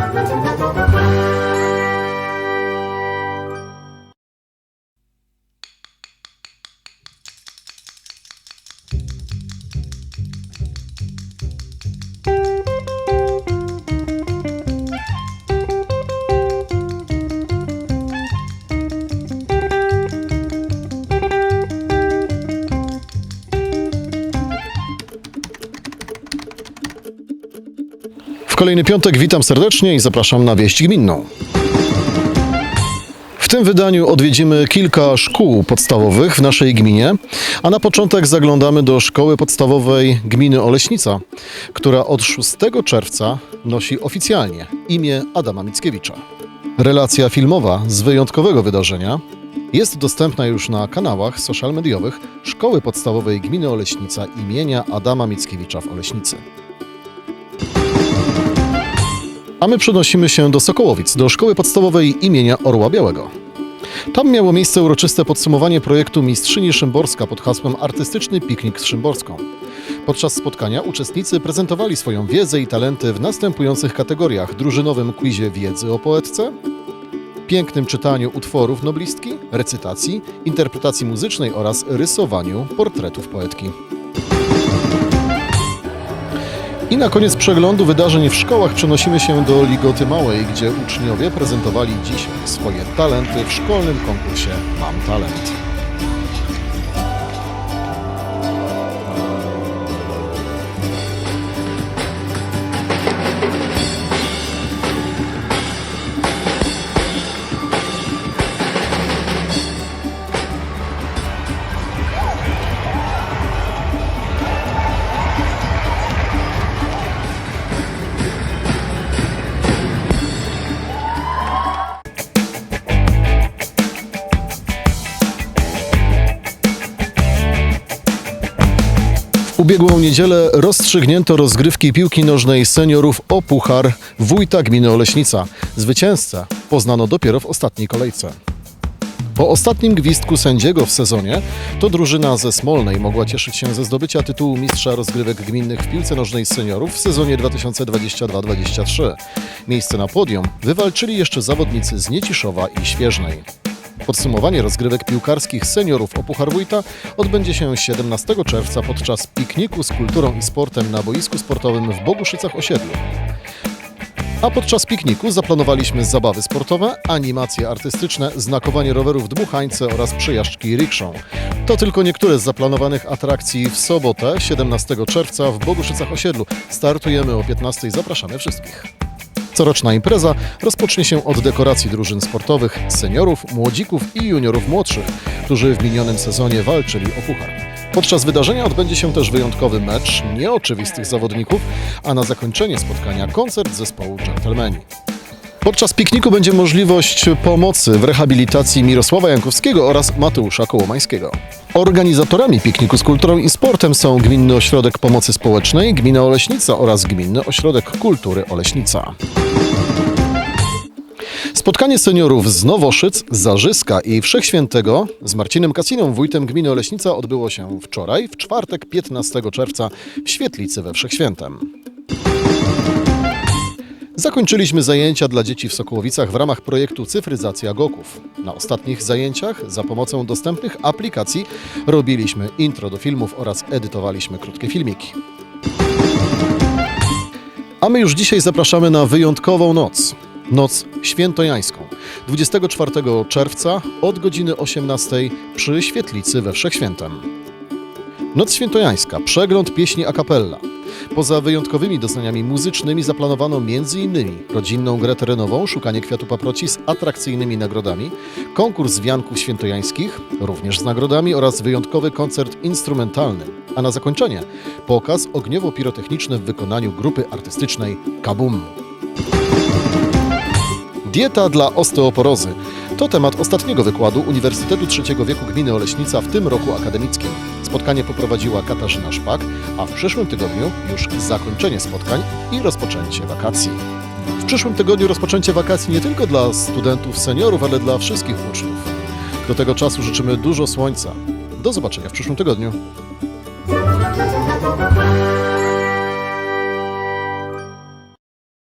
thank kolejny piątek witam serdecznie i zapraszam na wieść gminną. W tym wydaniu odwiedzimy kilka szkół podstawowych w naszej gminie, a na początek zaglądamy do szkoły podstawowej gminy Oleśnica, która od 6 czerwca nosi oficjalnie imię Adama Mickiewicza. Relacja filmowa z wyjątkowego wydarzenia jest dostępna już na kanałach social mediowych Szkoły Podstawowej Gminy Oleśnica imienia Adama Mickiewicza w Oleśnicy. A my przenosimy się do Sokołowic, do szkoły podstawowej imienia Orła Białego. Tam miało miejsce uroczyste podsumowanie projektu Mistrzyni Szymborska pod hasłem Artystyczny piknik z Szymborską. Podczas spotkania uczestnicy prezentowali swoją wiedzę i talenty w następujących kategoriach: drużynowym quizie wiedzy o poetce, pięknym czytaniu utworów noblistki, recytacji, interpretacji muzycznej oraz rysowaniu portretów poetki. I na koniec przeglądu wydarzeń w szkołach przenosimy się do Ligoty Małej, gdzie uczniowie prezentowali dziś swoje talenty w szkolnym konkursie Mam Talent. Ubiegłą niedzielę rozstrzygnięto rozgrywki piłki nożnej seniorów o puchar wójta gminy Oleśnica. Zwycięzcę poznano dopiero w ostatniej kolejce. Po ostatnim gwizdku sędziego w sezonie, to drużyna ze Smolnej mogła cieszyć się ze zdobycia tytułu mistrza rozgrywek gminnych w piłce nożnej seniorów w sezonie 2022-2023. Miejsce na podium wywalczyli jeszcze zawodnicy z Nieciszowa i Świeżnej. Podsumowanie rozgrywek piłkarskich seniorów o Puchar Wójta odbędzie się 17 czerwca podczas pikniku z kulturą i sportem na boisku sportowym w Boguszycach Osiedlu. A podczas pikniku zaplanowaliśmy zabawy sportowe, animacje artystyczne, znakowanie rowerów dmuchańce oraz przejażdżki rikszą. To tylko niektóre z zaplanowanych atrakcji w sobotę, 17 czerwca w Boguszycach Osiedlu. Startujemy o 15, zapraszamy wszystkich. Coroczna impreza rozpocznie się od dekoracji drużyn sportowych, seniorów, młodzików i juniorów młodszych, którzy w minionym sezonie walczyli o puchar. Podczas wydarzenia odbędzie się też wyjątkowy mecz nieoczywistych zawodników, a na zakończenie spotkania koncert zespołu Gentlemani. Podczas pikniku będzie możliwość pomocy w rehabilitacji Mirosława Jankowskiego oraz Mateusza Kołomańskiego. Organizatorami pikniku z kulturą i sportem są Gminny Ośrodek Pomocy Społecznej, Gmina Oleśnica oraz Gminny Ośrodek Kultury Oleśnica. Spotkanie seniorów z Nowoszyc, Zarzyska i Wszechświętego z Marcinem Kasiną, wójtem gminy Oleśnica odbyło się wczoraj, w czwartek 15 czerwca w Świetlicy we Wszechświętem. Zakończyliśmy zajęcia dla dzieci w Sokołowicach w ramach projektu Cyfryzacja Goków. Na ostatnich zajęciach za pomocą dostępnych aplikacji robiliśmy intro do filmów oraz edytowaliśmy krótkie filmiki. A my już dzisiaj zapraszamy na wyjątkową noc. Noc świętojańską. 24 czerwca od godziny 18 przy Świetlicy we Wszechświętem. Noc świętojańska, przegląd pieśni a cappella. Poza wyjątkowymi doznaniami muzycznymi zaplanowano m.in. rodzinną grę terenową, szukanie kwiatu paproci z atrakcyjnymi nagrodami, konkurs wianków świętojańskich, również z nagrodami oraz wyjątkowy koncert instrumentalny. A na zakończenie pokaz ogniowo-pirotechniczny w wykonaniu grupy artystycznej Kabum. Dieta dla osteoporozy to temat ostatniego wykładu Uniwersytetu Trzeciego Wieku Gminy Oleśnica w tym roku akademickim. Spotkanie poprowadziła Katarzyna Szpak, a w przyszłym tygodniu już zakończenie spotkań i rozpoczęcie wakacji. W przyszłym tygodniu rozpoczęcie wakacji nie tylko dla studentów, seniorów, ale dla wszystkich uczniów. Do tego czasu życzymy dużo słońca. Do zobaczenia w przyszłym tygodniu.